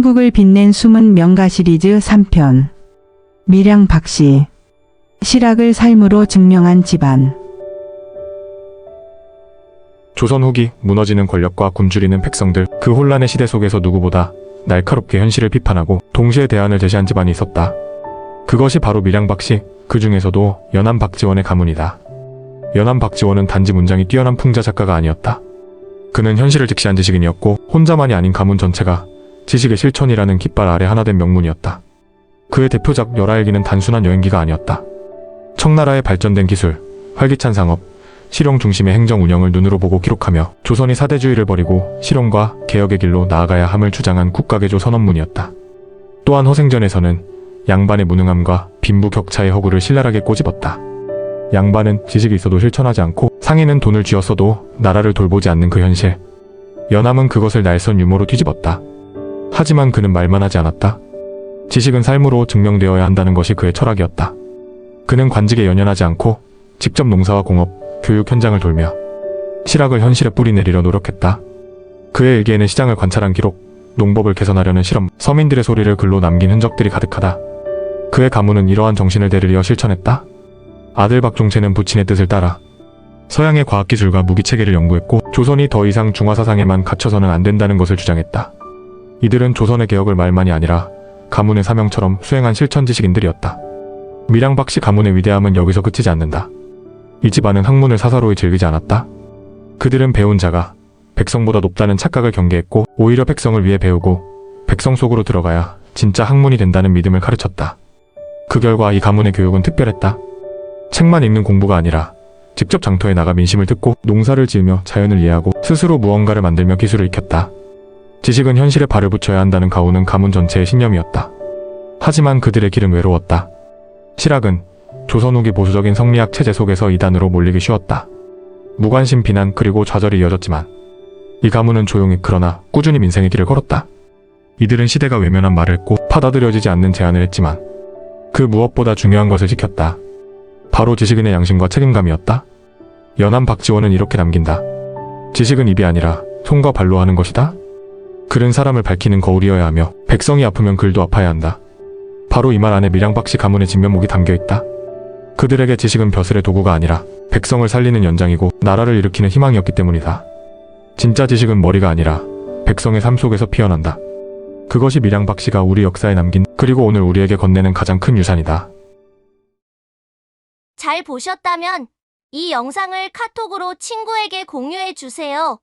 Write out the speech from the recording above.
한국을 빛낸 숨은 명가 시리즈 3편. 밀양 박씨. 실학을 삶으로 증명한 집안. 조선 후기 무너지는 권력과 굶주리는 백성들 그 혼란의 시대 속에서 누구보다 날카롭게 현실을 비판하고 동시에 대안을 제시한 집안이 있었다. 그것이 바로 밀양박씨 그 중에서도 연암 박지원의 가문이다. 연암 박지원은 단지 문장이 뛰어난 풍자 작가가 아니었다. 그는 현실을 직시한 지식인이었고 혼자만이 아닌 가문 전체가 지식의 실천이라는 깃발 아래 하나 된 명문이었다. 그의 대표작 열하일기는 단순한 여행기가 아니었다. 청나라의 발전된 기술, 활기찬 상업, 실용 중심의 행정 운영을 눈으로 보고 기록하며 조선이 사대주의를 버리고 실용과 개혁의 길로 나아가야 함을 주장한 국가개조 선언문이었다. 또한 허생전에서는 양반의 무능함과 빈부 격차의 허구를 신랄하게 꼬집었다. 양반은 지식이 있어도 실천하지 않고 상인은 돈을 쥐었어도 나라를 돌보지 않는 그 현실. 연함은 그것을 날선 유머로 뒤집었다. 하지만 그는 말만 하지 않았다. 지식은 삶으로 증명되어야 한다는 것이 그의 철학이었다. 그는 관직에 연연하지 않고 직접 농사와 공업, 교육 현장을 돌며 실학을 현실에 뿌리내리려 노력했다. 그의 일기에는 시장을 관찰한 기록, 농법을 개선하려는 실험, 서민들의 소리를 글로 남긴 흔적들이 가득하다. 그의 가문은 이러한 정신을 대리려 실천했다. 아들 박종채는 부친의 뜻을 따라 서양의 과학기술과 무기체계를 연구했고 조선이 더 이상 중화사상에만 갇혀서는 안 된다는 것을 주장했다. 이들은 조선의 개혁을 말만이 아니라 가문의 사명처럼 수행한 실천 지식인들이었다. 밀양박씨 가문의 위대함은 여기서 그치지 않는다. 이 집안은 학문을 사사로이 즐기지 않았다. 그들은 배운 자가 백성보다 높다는 착각을 경계했고 오히려 백성을 위해 배우고 백성 속으로 들어가야 진짜 학문이 된다는 믿음을 가르쳤다. 그 결과 이 가문의 교육은 특별했다. 책만 읽는 공부가 아니라 직접 장터에 나가 민심을 듣고 농사를 지으며 자연을 이해하고 스스로 무언가를 만들며 기술을 익혔다. 지식은 현실에 발을 붙여야 한다는 가오는 가문 전체의 신념이었다. 하지만 그들의 길은 외로웠다. 실학은 조선 후기 보수적인 성리학 체제 속에서 이단으로 몰리기 쉬웠다. 무관심 비난 그리고 좌절이 이어졌지만 이 가문은 조용히 그러나 꾸준히 민생의 길을 걸었다. 이들은 시대가 외면한 말을 했고 받아들여지지 않는 제안을 했지만 그 무엇보다 중요한 것을 지켰다. 바로 지식인의 양심과 책임감이었다. 연암 박지원은 이렇게 남긴다. 지식은 입이 아니라 손과 발로 하는 것이다. 글은 사람을 밝히는 거울이어야 하며 백성이 아프면 글도 아파야 한다. 바로 이 말 안에 밀양박씨 가문의 진면목이 담겨 있다. 그들에게 지식은 벼슬의 도구가 아니라 백성을 살리는 연장이고 나라를 일으키는 희망이었기 때문이다. 진짜 지식은 머리가 아니라 백성의 삶 속에서 피어난다. 그것이 밀양박씨가 우리 역사에 남긴 그리고 오늘 우리에게 건네는 가장 큰 유산이다. 잘 보셨다면 이 영상을 카톡으로 친구에게 공유해 주세요.